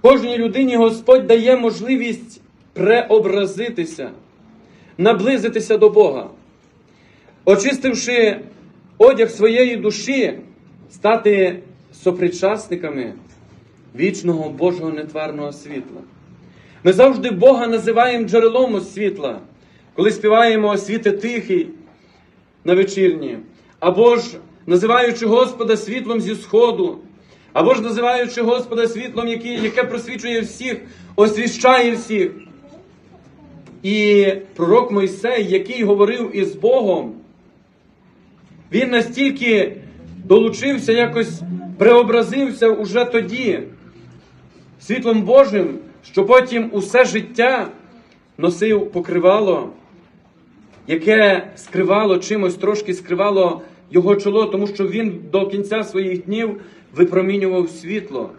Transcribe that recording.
Кожній людині Господь дає можливість преобразитися, наблизитися до Бога, очистивши одяг своєї душі, стати сопричасниками вічного Божого нетварного світла. Ми завжди Бога називаємо джерелом світла, коли співаємо освіти тихий на вечірні, або ж називаючи Господа світлом зі сходу, або ж називаючи Господа світлом, яке, яке просвічує всіх, освіщає всіх. І пророк Мойсей, який говорив із Богом, він настільки долучився, якось преобразився уже тоді світлом Божим, що потім усе життя носив покривало, яке скривало чимось, трошки скривало його чоло, тому що він до кінця своїх днів випромінював світло.